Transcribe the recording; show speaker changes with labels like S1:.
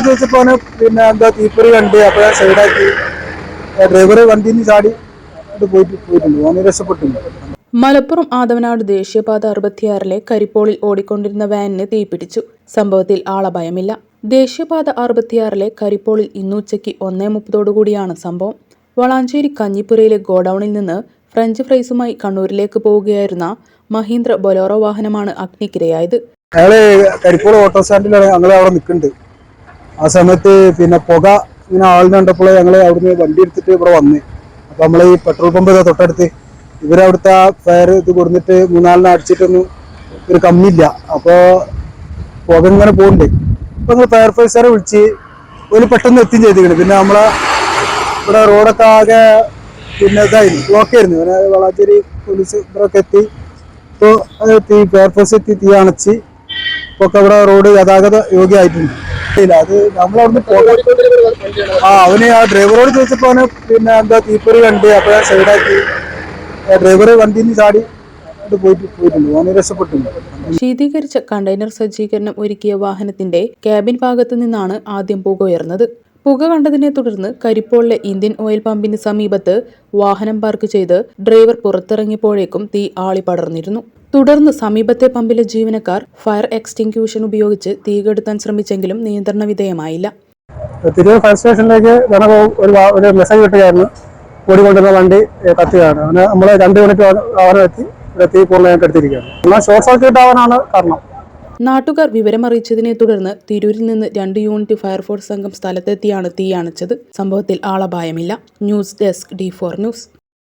S1: ഡ്രൈവറോട് ചോദിച്ചപ്പോൾ പിന്നെ എന്താ തീപ്പൊരി കണ്ട് അപ്പൊ ഞാൻ സൈഡാക്കി ഡ്രൈവർ വണ്ടിയിൽ ചാടി പോയിട്ട് പോയിട്ടുണ്ട്. ഓന് രക്ഷപ്പെട്ടിട്ടുണ്ട്
S2: മലപ്പുറം ആദവനാട് ദേശീയപാത അറുപത്തിയാറിലെ കരിപ്പോളിൽ ഓടിക്കൊണ്ടിരുന്ന വാനിന് തീപിടിച്ചു. സംഭവത്തിൽ ആളഭയമില്ല. ദേശീയപാത അറുപത്തിയാറിലെ കരിപ്പോളിൽ ഇന്നുച്ചയ്ക്ക് ഒന്നേ മുപ്പതോടുകൂടിയാണ് സംഭവം. വളാഞ്ചേരി കഞ്ഞിപ്പുരയിലെ ഗോഡൌണിൽ നിന്ന് ഫ്രഞ്ച് ഫ്രൈസുമായി കണ്ണൂരിലേക്ക് പോവുകയായിരുന്ന മഹീന്ദ്ര ബൊലോറോ വാഹനമാണ് അഗ്നിക്കിരയായത്.
S1: അയാൾ കരിപ്പോൾ ഓട്ടോ സ്റ്റാൻഡിലാണ്. ഞങ്ങൾ അവിടെ നിൽക്കുന്നുണ്ട്. ആ സമയത്ത് പിന്നെ പുക ഇങ്ങനെ ആളിനെ കണ്ടപ്പോൾ ഞങ്ങൾ അവിടുന്ന് വണ്ടി എടുത്തിട്ട് ഇവിടെ വന്ന്. അപ്പൊ നമ്മൾ ഈ പെട്രോൾ പമ്പ് ഇതാ തൊട്ടടുത്ത്. ഇവരവിടുത്തെ ആ ഫയർ ഇത് കൊടുത്തിട്ട് മൂന്നാലിനെ അടിച്ചിട്ടൊന്നും ഒരു കമ്മിയില്ല. അപ്പോൾ പുക ഇങ്ങനെ പോകുന്നുണ്ട് അപ്പൊ ഞങ്ങൾ ഫയർ ഫൈസറെ വിളിച്ച് ഒരു പെട്ടെന്ന് എത്തുകയും ചെയ്തിരിക്കണം. പിന്നെ നമ്മളെ ഇവിടെ റോഡൊക്കെ ആകെ പിന്നെ ഇതായിരുന്നു ബ്ലോക്ക് ആയിരുന്നു. പിന്നെ വളാഞ്ചേരി പോലീസ് ഇവരൊക്കെ എത്തി. ഇപ്പോൾ തീ ഫയർഫോഴ്സ് എത്തി തീ അണച്ച്. ഇപ്പോൾ ഇവിടെ റോഡ് ഗതാഗത യോഗ്യമായിട്ടുണ്ട്. ഇല്ല അത് നമ്മളവിടുന്ന് ആ അവന് ആ ഡ്രൈവറോട് ചോദിച്ചപ്പോ പിന്നെ എന്താ തീപ്പൊരി കണ്ട് അപ്പൊ സൈഡാക്കി. ഡ്രൈവർ വണ്ടിയിൽ ചാടി
S2: ശീതീകരിച്ച കണ്ടെയ്നർ സജ്ജീകരണം ഒരുക്കിയ വാഹനത്തിന്റെ ക്യാബിൻ ഭാഗത്തു നിന്നാണ് ആദ്യം പുക ഉയർന്നത്. പുക കണ്ടതിനെ തുടർന്ന് കരിപ്പോളിലെ ഇന്ത്യൻ ഓയിൽ പമ്പിന് സമീപത്ത് വാഹനം പാർക്ക് ചെയ്ത് ഡ്രൈവർ പുറത്തിറങ്ങിയപ്പോഴേക്കും തീ ആളിപ്പടർന്നിരുന്നു. തുടർന്ന് സമീപത്തെ പമ്പിലെ ജീവനക്കാർ ഫയർ എക്സ്റ്റിങ്ക്യൂഷൻ ഉപയോഗിച്ച് തീകെടുത്താൻ ശ്രമിച്ചെങ്കിലും നിയന്ത്രണ വിധേയമായില്ല.
S1: തിരൂർ ഫയർ സ്റ്റേഷനിലേക്ക് ഒരു ഒരു മെസ്സേജ് കിട്ടുകയായിരുന്നു. ഓടിക്കൊണ്ടിരുന്ന വണ്ടി കത്തുകയാണ്. അങ്ങനെ നമ്മൾ രണ്ട് മണിക്ക് വാഹനം എത്തി തീ പൂർണമായിട്ട് എടുത്തിരിക്കുകയാണ്. എന്നാൽ ഷോർട്ട് സർക്യൂട്ട് ആവാനാണ് കാരണം.
S2: നാട്ടുകാർ വിവരമറിയിച്ചതിനെ തുടർന്ന് തിരൂരിൽ നിന്ന് രണ്ട് യൂണിറ്റ് ഫയർഫോഴ്സ് സംഘം സ്ഥലത്തെത്തിയാണ് തീ അണച്ചത്. സംഭവത്തിൽ ആളപായമില്ല. News desk D four news.